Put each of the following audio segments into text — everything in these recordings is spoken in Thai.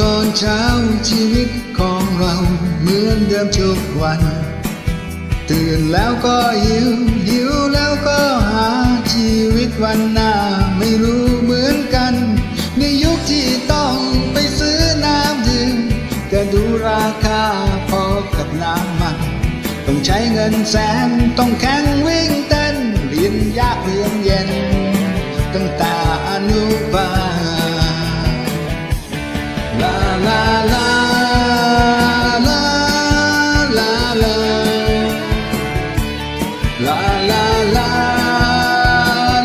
ตอนเช้าชีวิตของเราเหมือนเดิมทุกวัน ตื่นแล้วก็หิวหิวแล้วก็หาชีวิตวันหน้าไม่รู้เหมือนกัน ในยุคที่ต้องไปซื้อน้ำดื่มก็ดูราคาพอกับน้ำมัน ต้องใช้เงินแสนต้องแข่งวิ่งเต้นเรียนยากเรีย ลาลาลา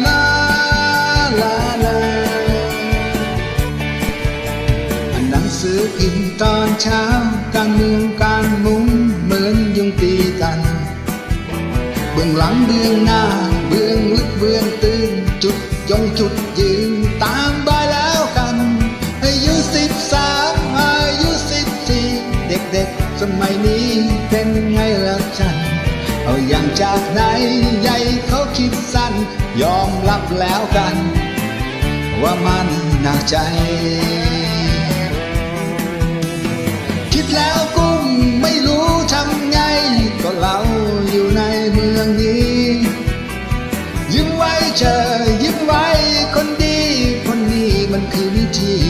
ลาลาลาหนังสือพิมพ์ตอนเช้าการเมืองการมุงเหมือนยุงตีกันเบื้องหลังเบื้องหน้าเบื้องลึกเบื้องตื้นจุดยงจุดยืนตามไปแล้วกันอายุสิบสามอายุสิบสี่เด็กๆสมัยนี้เป็นไงล่ะฉัน เอาอย่างจากไหนใหญ่เขาคิดสั้น ยอมรับแล้วกัน ว่ามันหนักใจ คิดแล้วกุ้มไม่รู้ทำไง ก็เราอยู่ในเมืองนี้ ยิ้มไว้เจอยิ้มไว้คนดี คนนี้มันคือวิธี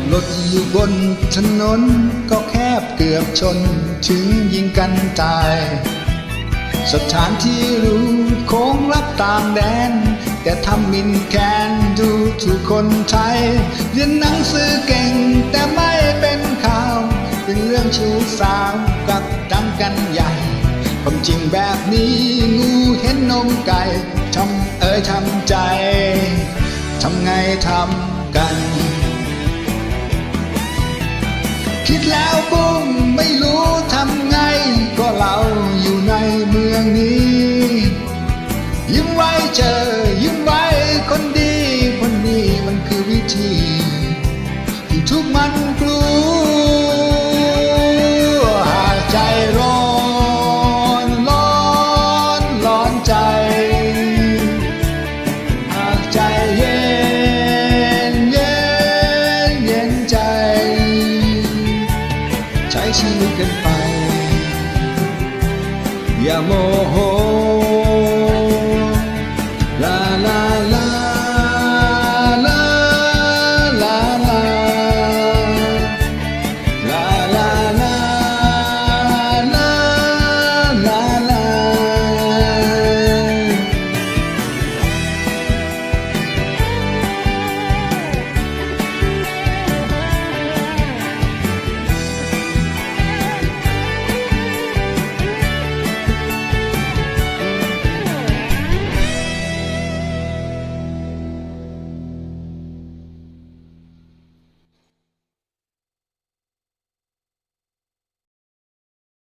ับรถอยู่บนถนนก็แคบเกือบชนถึงยิงกันตาย สถานที่รู้โค้งรับตามแดน แต่ทำมินแคนดูถูกคนไทย เรียนหนังสือเก่งแต่ไม่เป็นข่าว เป็นเรื่องชู้สาวกับดังกันใหญ่ความจริงแบบนี้งูเห็นนมไก่ทำเอ้ยทำใจทำไงทำกัน คิดแล้วก็ กันไป อย่าโมโห